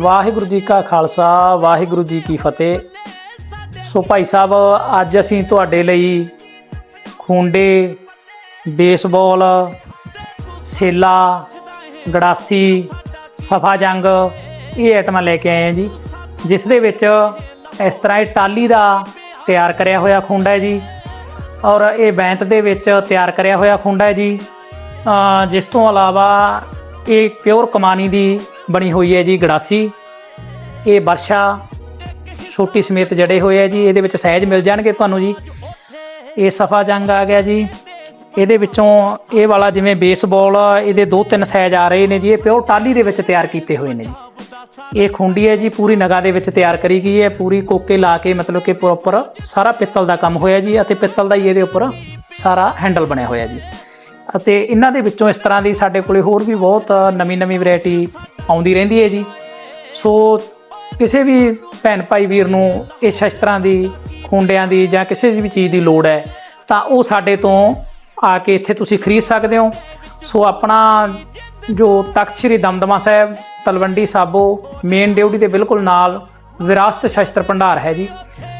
ਵਾਹਿਗੁਰੂ ਜੀ ਕਾ ਖਾਲਸਾ, ਵਾਹਿਗੁਰੂ ਜੀ ਕੀ ਫਤਿਹ। ਸੋ ਭਾਈ ਸਾਹਿਬ, ਅੱਜ ਅਸੀਂ ਤੁਹਾਡੇ ਲਈ ਖੁੰਡੇ, ਬੇਸਬਾਲ, ਸੇਲਾ, ਗੜਾਸੀ, ਸਫਾ ਜੰਗ, ਇਹ ਆਈਟਮਾਂ ਲੈ ਕੇ ਆਏ ਹਾਂ ਜੀ। ਜਿਸ ਦੇ ਵਿੱਚ ਇਸ ਤਰ੍ਹਾਂ ਇਹ ਟਾਲੀ ਦਾ ਤਿਆਰ ਕਰਿਆ ਹੋਇਆ ਖੁੰਡਾ ਹੈ ਜੀ। ਔਰ ਇਹ ਬੈਂਤ ਦੇ ਵਿੱਚ ਤਿਆਰ ਕਰਿਆ ਹੋਇਆ ਖੁੰਡਾ ਹੈ ਜੀ। ਜਿਸ ਤੋਂ ਇਲਾਵਾ ਇਹ ਪਿਓਰ ਕਮਾਨੀ ਦੀ ਬਣੀ ਹੋਈ ਹੈ ਜੀ ਗੜਾਸੀ। ਇਹ ਵਰਸ਼ਾ ਛੋਟੀ ਸਮੇਤ ਜੜੇ ਹੋਏ ਹੈ ਜੀ, ਇਹਦੇ ਵਿੱਚ ਸਹਿਜ ਮਿਲ ਜਾਣਗੇ ਤੁਹਾਨੂੰ ਜੀ। ਇਹ ਸਫਾ ਜੰਗ ਆ ਗਿਆ ਜੀ। ਇਹਦੇ ਵਿੱਚੋਂ ਇਹ ਵਾਲਾ ਜਿਵੇਂ ਬੇਸਬਾਲ ਇਹਦੇ ਦੋ ਤਿੰਨ ਸਾਈਜ਼ ਆ ਰਹੇ ਨੇ ਜੀ। ਇਹ ਪਿਓਰ ਟਾਲੀ ਦੇ ਵਿੱਚ ਤਿਆਰ ਕੀਤੇ ਹੋਏ ਨੇ ਜੀ। ਇਹ ਖੁੰਡੀ ਹੈ ਜੀ, ਪੂਰੀ ਨਗਾ ਦੇ ਵਿੱਚ ਤਿਆਰ ਕਰੀ ਗਈ ਹੈ। ਪੂਰੀ ਕੋਕੇ ਲਾ ਕੇ ਮਤਲਬ ਕਿ ਪ੍ਰੋਪਰ ਸਾਰਾ ਪਿੱਤਲ ਦਾ ਕੰਮ ਹੋਇਆ ਜੀ ਅਤੇ ਪਿੱਤਲ ਦਾ ਹੀ ਇਹਦੇ ਉੱਪਰ ਸਾਰਾ ਹੈਂਡਲ ਬਣਿਆ ਹੋਇਆ ਜੀ। ਅਤੇ ਇਹਨਾਂ ਦੇ ਵਿੱਚੋਂ ਇਸ ਤਰ੍ਹਾਂ ਦੀ ਸਾਡੇ ਕੋਲੇ ਹੋਰ ਵੀ ਬਹੁਤ ਨਵੀਂ-ਨਵੀਂ ਵੈਰਾਈਟੀ ਆਉਂਦੀ ਰਹਿੰਦੀ ਹੈ ਜੀ। ਸੋ ਕਿਸੇ ਵੀ ਭੈਣ ਭਾਈ ਵੀਰ ਨੂੰ ਇਹ ਸ਼ਸਤਰਾਂ ਦੀ, ਖੁੰਡਿਆਂ ਦੀ ਜਾਂ ਕਿਸੇ ਵੀ ਚੀਜ਼ ਦੀ ਲੋੜ ਹੈ, ਤਾਂ ਉਹ ਸਾਡੇ ਤੋਂ ਆ ਕੇ ਇੱਥੇ ਤੁਸੀਂ ਖਰੀਦ ਸਕਦੇ ਹੋ। ਸੋ ਆਪਣਾ ਜੋ ਤਖਤ ਸ੍ਰੀ ਦਮਦਮਾ ਸਾਹਿਬ, ਤਲਵੰਡੀ ਸਾਬੋ, ਮੇਨ ਡਿਊਟੀ ਦੇ ਬਿਲਕੁਲ ਨਾਲ ਵਿਰਾਸਤ ਸ਼ਸਤਰ ਭੰਡਾਰ ਹੈ ਜੀ।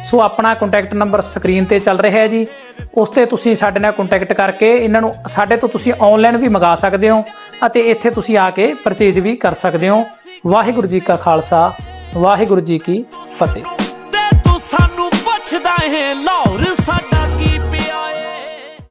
ਸੋ ਆਪਣਾ ਕੰਟੈਕਟ ਨੰਬਰ ਸਕਰੀਨ ਤੇ ਚੱਲ ਰਿਹਾ ਹੈ ਜੀ। ਉਸ ਤੇ ਤੁਸੀਂ ਸਾਡੇ ਨਾਲ ਕੰਟੈਕਟ ਕਰਕੇ ਇਹਨਾਂ ਨੂੰ, ਸਾਡੇ ਤੋਂ ਤੁਸੀਂ ਆਨਲਾਈਨ ਵੀ ਮੰਗਾ ਸਕਦੇ ਹੋ। ਅਤੇ ਇੱਥੇ ਤੁਸੀਂ ਆ ਕੇ ਪਰਚੇਜ ਵੀ ਕਰ ਸਕਦੇ ਹੋ। ਵਾਹਿਗੁਰੂ ਜੀ ਕਾ ਖਾਲਸਾ, ਵਾਹਿਗੁਰੂ ਜੀ ਕੀ ਫਤਿਹ। ਤੇ ਤੂੰ ਸਾਨੂੰ ਪੁੱਛਦਾ ਹੈ ਲਾਹੌਰ